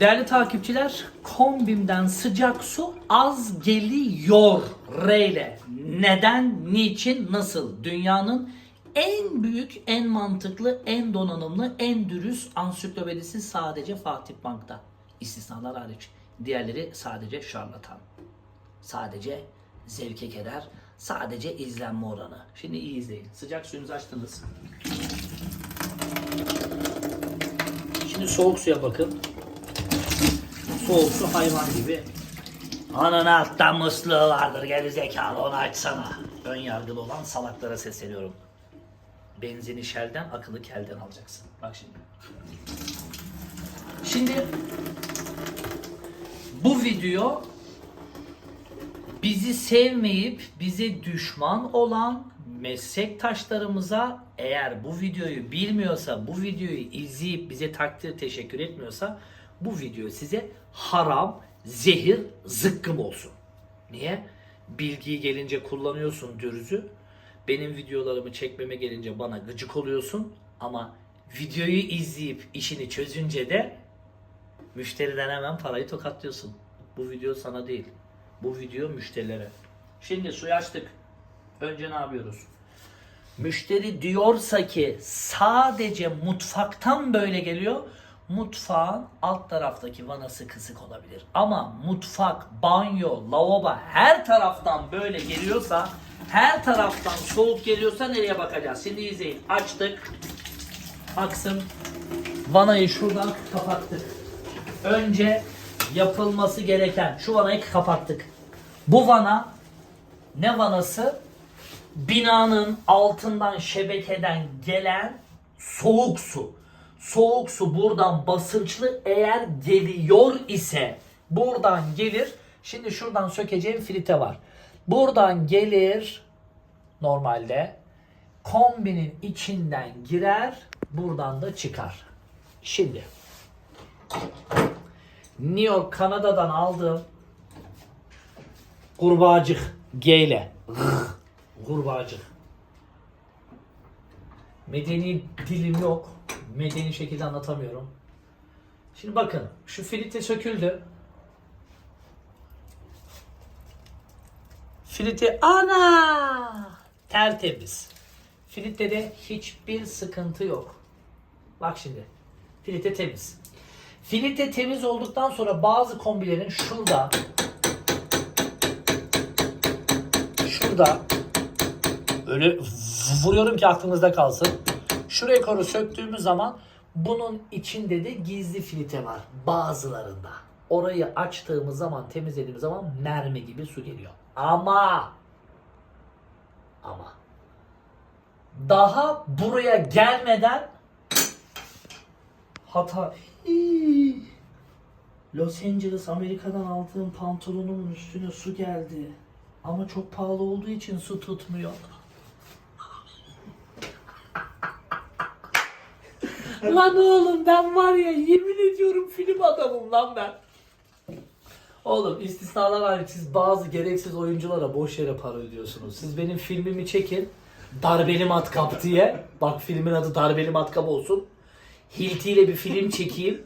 Değerli takipçiler, kombimden sıcak su az geliyor R ile. Neden, niçin, nasıl? Dünyanın en büyük, en mantıklı, en donanımlı, en dürüst ansiklopedisi sadece Fatih Bank'ta. İstisnalar hariç. Diğerleri sadece şarlatan. Sadece zevke keder, sadece izlenme oranı. Şimdi iyi izleyin. Sıcak suyunuzu açtınız. Şimdi soğuk suya bakın. Soğuk su hayvan gibi. Ananın alttan musluğu vardır geri zekalı onu açsana. Ön yargılı olan salaklara sesleniyorum. Benzini şelden, akıllı kelden alacaksın. Bak şimdi. Şimdi bu video bizi sevmeyip bize düşman olan meslektaşlarımıza eğer bu videoyu bilmiyorsa, bu videoyu izleyip bize takdir teşekkür etmiyorsa bu video size haram, zehir, zıkkım olsun. Niye? Bilgiyi gelince kullanıyorsun dürüzü. Benim videolarımı çekmeme gelince bana gıcık oluyorsun ama videoyu izleyip işini çözünce de müşteriden hemen parayı tokatlıyorsun. Bu video sana değil. Bu video müşterilere. Şimdi suyu açtık. Önce ne yapıyoruz? Müşteri diyorsa ki sadece mutfaktan böyle geliyor. Mutfağın alt taraftaki vanası kısık olabilir. Ama mutfak, banyo, lavabo her taraftan böyle geliyorsa, her taraftan soğuk geliyorsa nereye bakacağız? Şimdi izleyin. Açtık. Aksın. Vanayı şuradan kapattık. Önce yapılması gereken şu vanayı kapattık. Bu vana ne vanası? Binanın altından şebekeden gelen soğuk su. Soğuk su buradan basınçlı eğer geliyor ise buradan gelir. Şimdi şuradan sökeceğim filtre var. Buradan gelir normalde kombinin içinden girer buradan da çıkar. Şimdi New York Kanada'dan aldığım kurbağacık G ile kurbağacık. Medeni dilim yok. Medeni şekilde anlatamıyorum. Şimdi bakın şu filtre söküldü. Filtre ana tertemiz. Filtrede hiçbir sıkıntı yok. Bak şimdi. Filtre temiz. Filtre temiz olduktan sonra bazı kombilerin şurada şurada öyle vuruyorum ki aklınızda kalsın. Şuraya doğru söktüğümüz zaman bunun içinde de gizli filtre var bazılarında. Orayı açtığımız zaman, temizlediğimiz zaman mermi gibi su geliyor. Ama ama daha buraya gelmeden hata. Los Angeles Amerika'dan aldığım pantolonumun üstüne su geldi. Ama çok pahalı olduğu için su tutmuyor. lan oğlum ben var ya yemin ediyorum film adamım lan ben. Oğlum istisnalar hariç siz bazı gereksiz oyunculara boş yere para ödüyorsunuz. Siz benim filmimi çekin. Darbeli Matkap diye. Bak filmin adı Darbeli Matkap olsun. Hilti ile bir film çekeyim.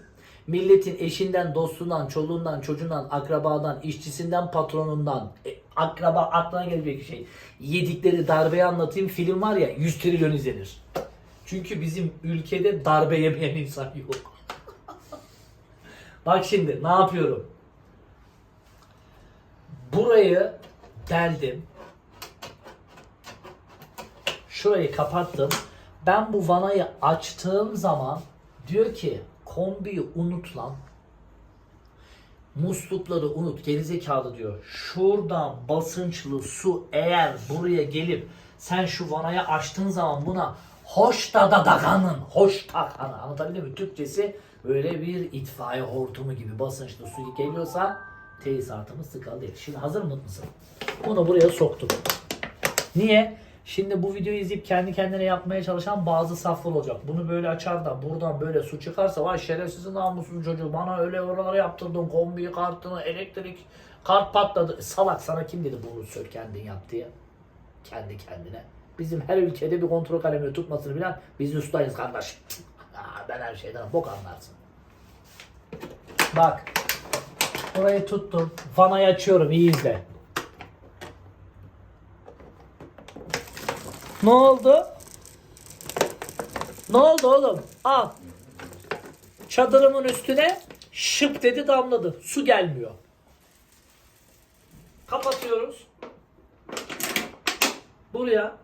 Milletin eşinden, dostundan, çoluğundan, çocuğundan, akrabadan, işçisinden, patronundan, e, akraba aklına gelecek şey. Yedikleri darbeyi anlatayım. Film var ya 100 trilyon izlenir. Çünkü bizim ülkede darbe yemeyen insan yok. Bak şimdi ne yapıyorum? Burayı deldim. Şurayı kapattım. Ben bu vanayı açtığım zaman diyor ki kombiyi unut lan. Muslukları unut gerizekalı diyor. Şuradan basınçlı su eğer buraya gelip sen şu vanayı açtığın zaman buna hoş da da daganın hoş takanı anlatabildim mi? Türkçesi böyle bir itfaiye hortumu gibi basınçlı su geliyorsa tesisatımız sıkalı değil. Şimdi hazır mısın? Bunu buraya soktum. Niye? Şimdi bu videoyu izleyip kendi kendine yapmaya çalışan bazı saflar olacak. Bunu böyle açar da buradan böyle su çıkarsa vay şerefsizin namussuz çocuğu bana öyle oraları yaptırdın kombiyi kartını elektrik kart patladı. Salak sana kim dedi bunu sür kendin yap diye. Kendi kendine. Bizim her ülkede bir kontrol kalemini tutmasını bilen biz ustayız kardeş. Aa, ben her şeyden bok anlarsın. Bak. Burayı tuttum. Vanayı açıyorum. iyi izle. Ne oldu? Ne oldu oğlum? Al. Çadırımın üstüne şıp dedi damladı. Su gelmiyor. Kapatıyoruz. Buraya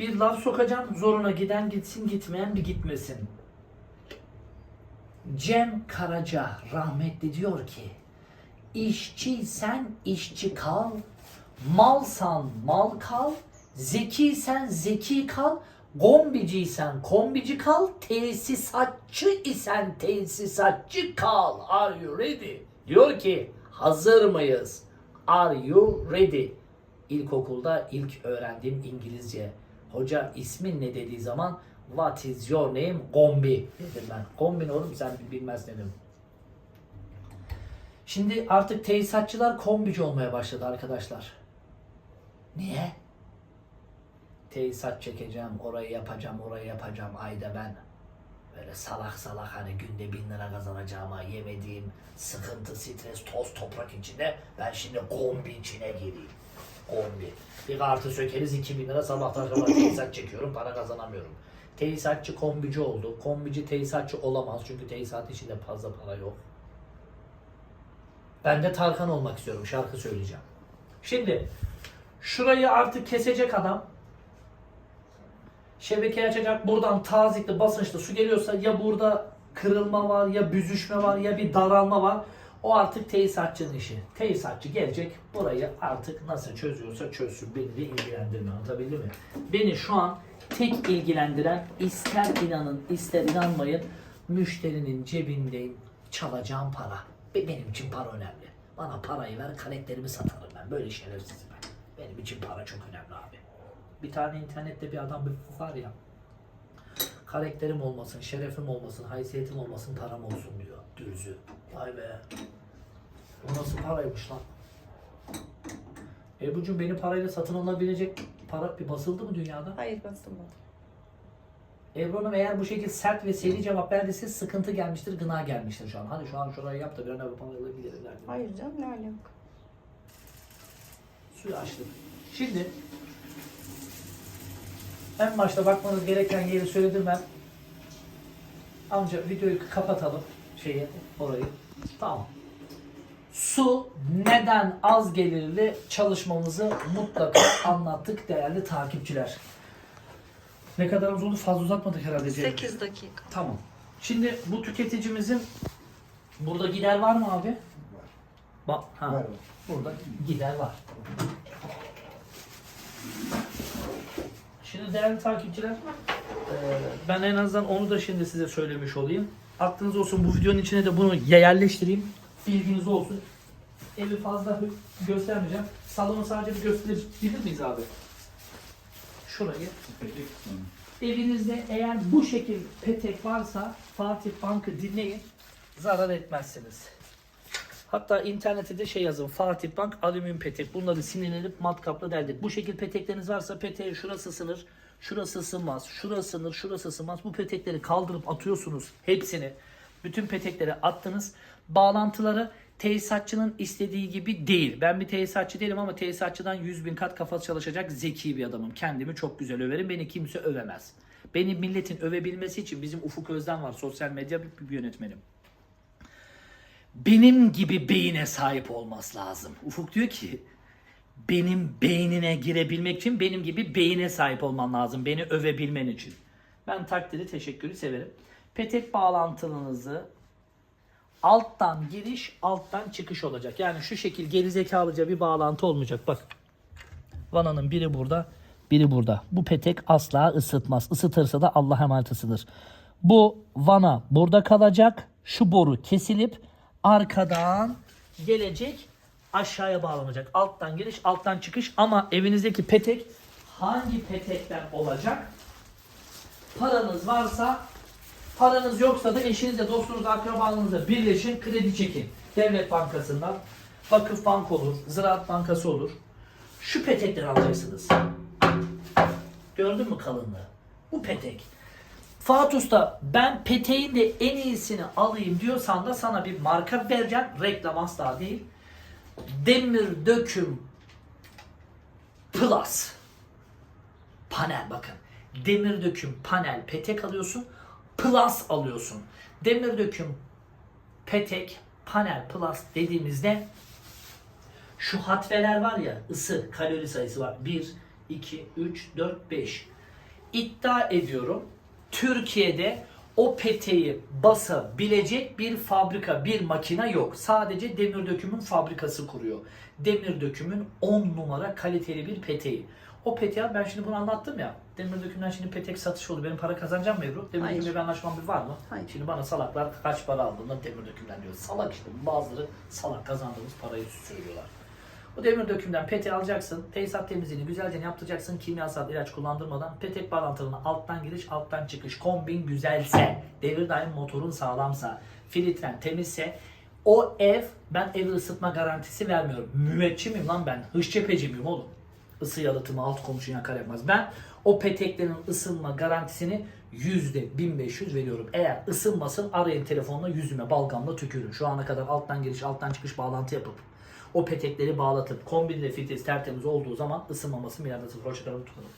bir laf sokacağım. Zoruna giden gitsin, gitmeyen bir gitmesin. Cem Karaca rahmetli diyor ki İşçiysen işçi kal, malsan mal kal, zekiysen zeki kal, kombiciysen kombici kal, tesisatçı isen tesisatçı kal. Are you ready? Diyor ki hazır mıyız? Are you ready? İlkokulda ilk öğrendiğim İngilizce. Hoca ismin ne dediği zaman What is your name? Gombi dedim ben. Gombi ne oğlum sen bilmez dedim. Şimdi artık tesisatçılar kombici olmaya başladı arkadaşlar. Niye? Tesisat çekeceğim, orayı yapacağım, orayı yapacağım ayda ben. Böyle salak salak hani günde bin lira kazanacağıma yemediğim sıkıntı, stres, toz, toprak içinde ben şimdi kombi içine gireyim. Kombi. Bir kartı sökeriz 2000 lira sabahtan kadar tesisat çekiyorum para kazanamıyorum. Tesisatçı kombici oldu. Kombici tesisatçı olamaz çünkü tesisat içinde fazla para yok. Ben de Tarkan olmak istiyorum. Şarkı söyleyeceğim. Şimdi şurayı artık kesecek adam. Şebekeyi açacak. Buradan tazikli basınçlı su geliyorsa ya burada kırılma var ya büzüşme var ya bir daralma var. O artık tesisatçının işi. Tesisatçı gelecek burayı artık nasıl çözüyorsa çözsün. Beni de ilgilendirmiyor. Anlatabildim mi? Beni şu an tek ilgilendiren ister inanın ister inanmayın müşterinin cebinde çalacağım para. Benim için para önemli. Bana parayı ver karakterimi satarım ben. Böyle şerefsizim ben. Benim için para çok önemli abi. Bir tane internette bir adam bir var ya. Karakterim olmasın, şerefim olmasın, haysiyetim olmasın, param olsun diyor. Dürzü. Vay be. O nasıl paraymış lan? Ebru'cum beni parayla satın alınabilecek para bir basıldı mı dünyada? Hayır basılmadı. Ebru Hanım eğer bu şekilde sert ve seri cevap verdiyse sıkıntı gelmiştir, gına gelmiştir şu an. Hadi şu an şurayı yap da bir an evvel parayla gidelim. Hayır canım ne alaka? Suyu açtım. Şimdi en başta bakmanız gereken yeri söyledim ben. Amca videoyu kapatalım. Şeyi, orayı. Tamam. Su neden az gelirli çalışmamızı mutlaka anlattık değerli takipçiler. Ne kadarımız oldu fazla uzatmadık herhalde Cem. 8 dakika. Tamam. Şimdi bu tüketicimizin burada gider var mı abi? Bak ha. Var. Burada gider var. Şimdi değerli takipçiler, eee, ben en azından onu da şimdi size söylemiş olayım. Aklınız olsun bu videonun içine de bunu yerleştireyim. Bilginiz olsun. Evi fazla göstermeyeceğim. Salonu sadece bir gösterebilir miyiz abi? Şurayı. Evinizde eğer bu şekil petek varsa Fatih Bank'ı dinleyin. Zarar etmezsiniz. Hatta internette de şey yazın. Fatih Bank alüminyum petek. Bunları sinirlenip matkapla deldik. Bu şekil petekleriniz varsa peteğin şurası sınır. Şurası ısınmaz. Şurası sınır. Şurası ısınmaz. Bu petekleri kaldırıp atıyorsunuz. Hepsini. Bütün petekleri attınız. Bağlantıları tesisatçının istediği gibi değil. Ben bir tesisatçı değilim ama tesisatçıdan 100 bin kat kafası çalışacak zeki bir adamım. Kendimi çok güzel överim. Beni kimse övemez. Beni milletin övebilmesi için bizim Ufuk Özden var. Sosyal medya bir yönetmenim benim gibi beyine sahip olması lazım. Ufuk diyor ki benim beynine girebilmek için benim gibi beyine sahip olman lazım. Beni övebilmen için. Ben takdiri teşekkürü severim. Petek bağlantınızı alttan giriş alttan çıkış olacak. Yani şu şekil gerizekalıca bir bağlantı olmayacak. Bak vananın biri burada biri burada. Bu petek asla ısıtmaz. Isıtırsa da Allah emanet. Bu vana burada kalacak. Şu boru kesilip arkadan gelecek aşağıya bağlanacak. Alttan giriş alttan çıkış ama evinizdeki petek hangi petekten olacak? Paranız varsa paranız yoksa da eşinizle dostunuzla akrabanızla birleşin kredi çekin. Devlet Bankası'ndan Vakıf Bank olur, Ziraat Bankası olur. Şu petekleri alacaksınız. Gördün mü kalınlığı? Bu petek. Fuat Usta ben peteğin de en iyisini alayım diyorsan da sana bir marka vereceğim. Reklam asla değil. Demir döküm Plus. Panel bakın. Demir döküm panel petek alıyorsun. Plus alıyorsun. Demir döküm petek panel plus dediğimizde şu hatveler var ya ısı kalori sayısı var. 1, 2, 3, 4, 5. İddia ediyorum Türkiye'de o peteği basabilecek bir fabrika, bir makine yok. Sadece demir dökümün fabrikası kuruyor. Demir dökümün 10 numara kaliteli bir peteği. O peteği ben şimdi bunu anlattım ya. Demir dökümden şimdi petek satış oldu. Benim para kazanacağım mı Ebru? Demir Hayır. dökümle bir anlaşmam bir var mı? Hayır. Şimdi bana salaklar kaç para aldığında demir dökümden diyor. Salak işte bazıları salak kazandığımız parayı söylüyorlar. Bu demir dökümden peti alacaksın. Tesisat temizliğini güzelce yaptıracaksın. Kimyasal ilaç kullandırmadan. Petek bağlantılarına alttan giriş alttan çıkış. Kombin güzelse. Devir daim motorun sağlamsa. Filtren temizse. O ev ben evi ısıtma garantisi vermiyorum. Müvekkil miyim lan ben? Hış cepheci miyim oğlum? Isı yalıtımı alt komşu yakar yapmaz. Ben o peteklerin ısınma garantisini yüzde 1500 veriyorum. Eğer ısınmasın arayın telefonla yüzüme balgamla tükürün. Şu ana kadar alttan giriş alttan çıkış bağlantı yapıp o petekleri bağlatıp kombinle filtresi tertemiz olduğu zaman ısınmaması milyarda sıfır. Hoşçakalın tutalım.